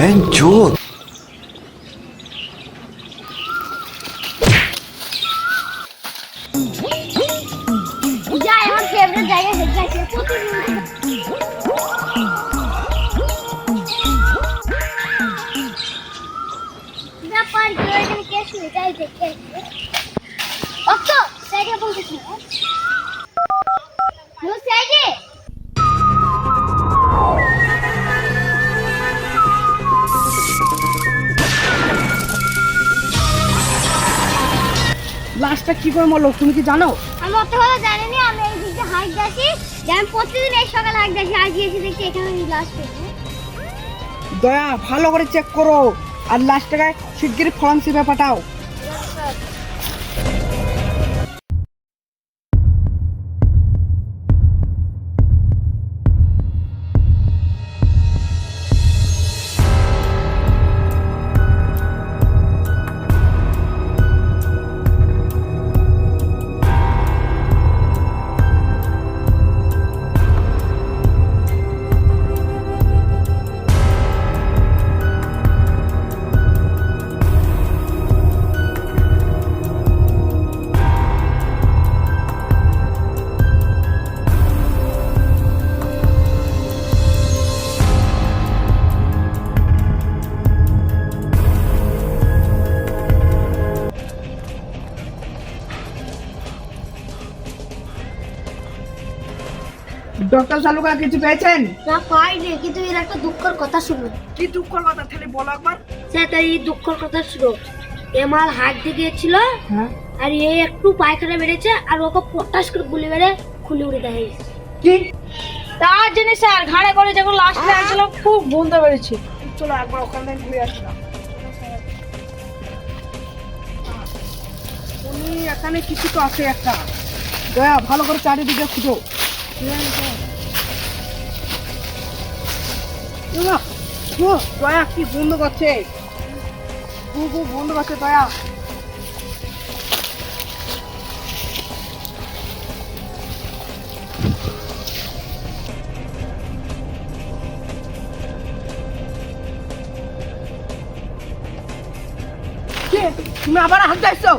Van চোদ যা আমার favourite জায়গা হেঁটে লাশটা কি করে মরলো তুমি কি জানো? আমি অত ভালো জানি না আমি এই দিকে হাইট যাচ্ছি আমি প্রতিদিন এই সকালে হাইট যাচ্ছি আজ এসে দেখি এখানে লাশ পেয়েছি দয়া ভালো করে চেক করো। আর লাশটাকে শিগগিরই ফরেন্সিকে পাঠাও ডক্টর চালুকা কিছু পেয়েছেন? না পাইনি কিন্তু এর একটা দুঃখের কথা শুনো। কি দুঃখের কথা তাহলে বলো একবার। সে তার এই দুঃখের কথা শুনো। এমাল হাত দিয়ে গিয়েছিল হ্যাঁ। আর এ একটু পায়খানা বেড়েছে আর ওকে পটাশ করে গুলি মেরে খুলে উড়ে গেছে কি? তার জন্য স্যার ঘাড়ে করে যখন লাস্ট লাগছিল খুব বুনতে পেরেছি চলো একবার ওখান থেকে ঘুরে আসলাম। উনি এখানে কিছু তো আছে একটা। দয়া ভালো করে চারিদিকে খুঁজো। দয়া কি বন্ধ করছে বন্ধ করছে দয়া। কে? তুমি আবার হাত যাইছো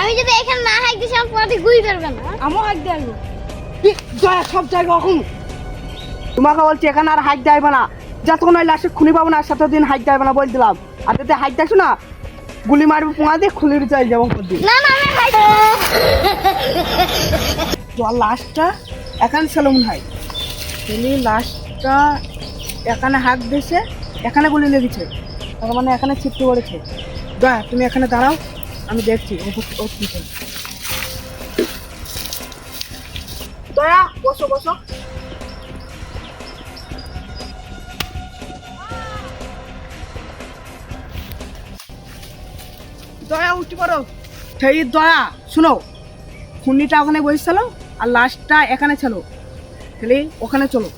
আমি যদি এখানে না হাইক দিছি আমার পথে গুই পারবে না। আমিও হাইক দিয়ে আসব। দয়া সব জায়গা এখন তোমাকে বলছি এখানে আর হাইক যাইবে না। যতক্ষণ ওই লাশে খুনি পাবো না সাত দিন হাইট যাইবে না বল দিলাম। আর যদি হাইক দেখছ না গুলি মারবে পোঙা দিয়ে খুলে চাই যাব না না লাশটা এখানে ছিল মনে হয় লাশটা এখানে হাঁক দিয়েছে এখানে গুলি লেগেছে তার মানে এখানে ছিটকে পড়েছে। দয়া তুমি এখানে দাঁড়াও আমি দেখছি। দয়া বসো বসো। দয়া উঠতে পারো সেই দয়া শুনো খুনিটা ওখানে বসেছিল আর লাস্টটা এখানে ছিল। তাহলে ওখানে চলো।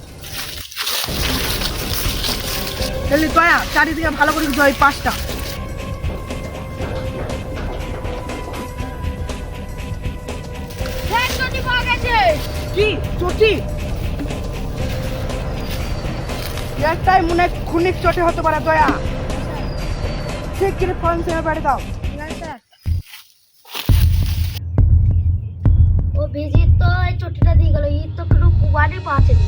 তাহলে দয়া চারিদিকে ভালো করে ওই পাঁচটা কি চটি? একটাই মনে খুনিক চটে হতে পারে দয়া। ঠিক করে ফোন বেড়ে দাও। তো কোনো কুবারই পাচ্ছেনি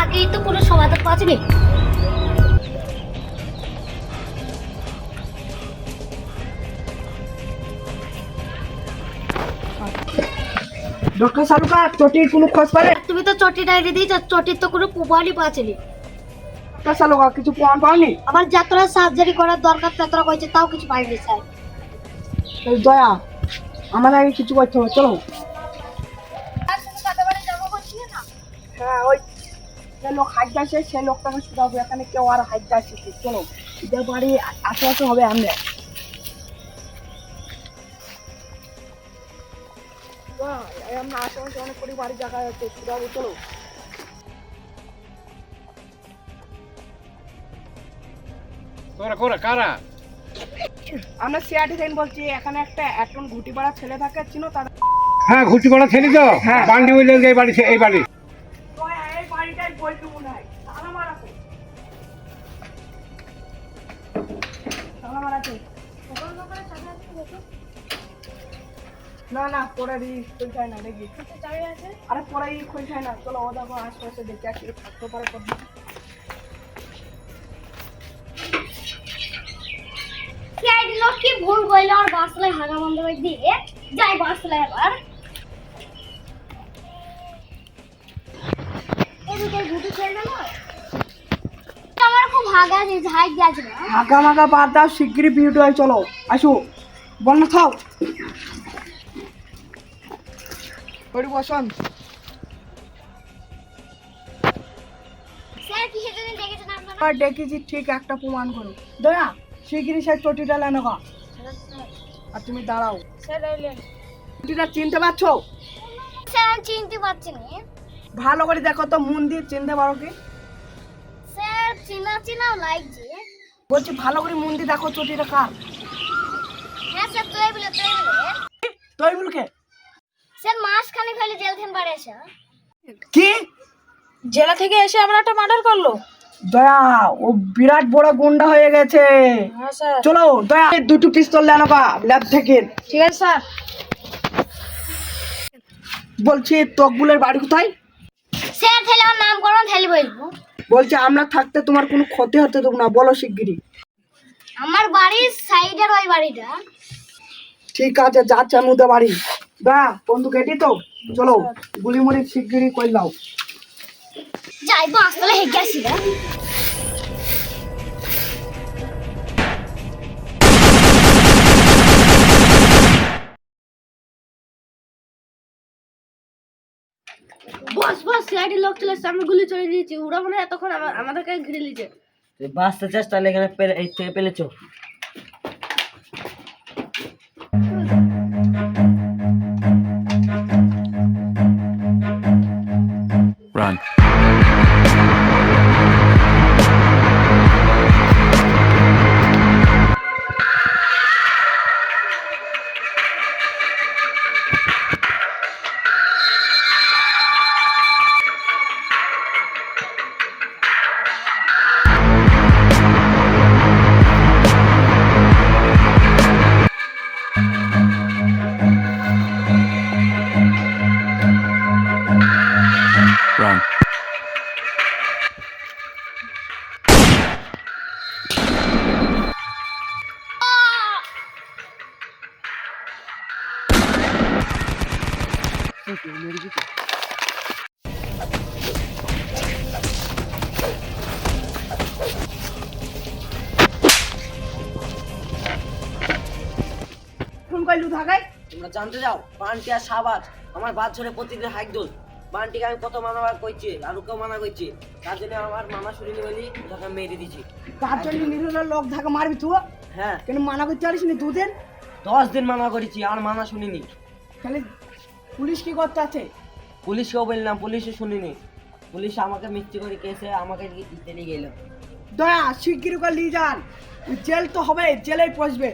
আগে তো কোনো সমাধান পাচ্ছেনি ডক্টর সালুকা চটির কোনো খোঁজ পাবে তুমি তো চটিটা এনে দিয়েছ চটির তো কোনো কুবারই পাচ্ছেনি ডক্টর সালুকা কিছু প্রমাণ পাওনি? আমার যাত্রা সার্জারি করার দরকার তাত্রা করেছে তাও কিছু পাইনি স্যার। দয়া আমাদের আগে কিছু করতে হবে চলো। হ্যাঁ ওই যে লোক হাইট যাচ্ছে সেই লোকটাকে শুধাবো এখানে কেউ আর হাইট কি? চলো ঈদের বাড়ি আশেপাশে হবে আমরা। আমরা আশেপাশে অনেক কটি জায়গা আছে শুধাবো চলো। কোরা কোরা কারা? আমরা সিআরটি থেকে বলছি এখানে একটা একজন ঘুটি পাড়া ছেলে থাকে চিনো তাদের হ্যাঁ পড়া ছেলে তো। হ্যাঁ। বান্ডি এই বাড়ি এই বাড়ি। তালা মারা আছে। না না পরে দি খুল খায় না দেখি আরে পরে ই খুল না। চলো, ও দেখো, আশপাশে দেখে আসি, থাকতে পারে কত কি ভুল কইলো? আর বাসলে হাগা বন্ধ করে দিয়ে যাই বাসলে এবার। এদিকে গুটি খেলবে না না? হাগা মাগা বাদ দাও শিগগিরই বিউটি হয় চলো। আসো। বন্যা খাও করি বসন। ডেকেছি ঠিক একটা প্রমাণ করো। দয়া শিগগিরই সেই চটিটা লেনো গা। আর তুমি দাঁড়াও। চটিটা চিনতে পারছ? চিনতে পারছি ভালো করে দেখো তো মন দিয়ে চিনতে পারো কি? চিনা চিনাও লাগছে বলছি ভালো করে মন দিয়ে দেখো চটিটা কার। হ্যাঁ স্যার তুই বলে তুই বলে। তৈমুলকে স্যার মাস খানে খালি জেল থেকে বাড়ি এসে। কি? জেলা থেকে এসে আমরা একটা মার্ডার করল? দয়া ও বিরাট বড় গুন্ডা হয়ে গেছে। হ্যাঁ স্যার। চলো দয়া দুটো পিস্তল লেনো গা ল্যাব থেকে। ঠিক আছে স্যার। বলছি তকবুলের বাড়ি কোথায়? স্যার তাহলে আমার নাম করো তাহলে বলব বলছে আমরা থাকতে তোমার কোনো ক্ষতি হতে দেবো না বলো শিগগিরই। আমার বাড়ির সাইডের ওই বাড়িটা। ঠিক আছে যাচ্ছে মুদে বাড়ি। বা বন্ধু কেটি তো চলো গুলিমুড়ি শিগগিরই কই দাও যাই আসলে হেগে আসি বস বস সিআইডি লোক চলে আমি গুলি চলে দিয়েছি। ওরা মনে হয় এতক্ষণ আমা- আমাদেরকে ঘিরে নিয়েছে। বাসতে চাস তাহলে এখানে থেকে পেলেছো। কইলু থাকাই তোমরা জানতে যাও বানটি আর সাবাজ আমার বাদ ধরে প্রতিদিন হাইক দোল। বানটিকে আমি কত মানা করছি আর ওকেও মানা করছি তার জন্য আমার মামা শুনিনি বলি ওকে মেরে দিছি তার জন্য নিরীহ লোক ধাকে মারবি তুই? হ্যাঁ। কেন মানা করতে পারিস নি দুদিন? দশ দিন মানা করেছি আর মানা শুনিনি। তাহলে পুলিশ কি করতে আছে পুলিশকেও বললাম পুলিশও শুনিনি। পুলিশ আমাকে মিথ্যে করে কেসে আমাকে দিতে নিয়ে গেল। দয়া শিগগির করে নিয়ে যান। জেল তো হবে জেলেই পচবে।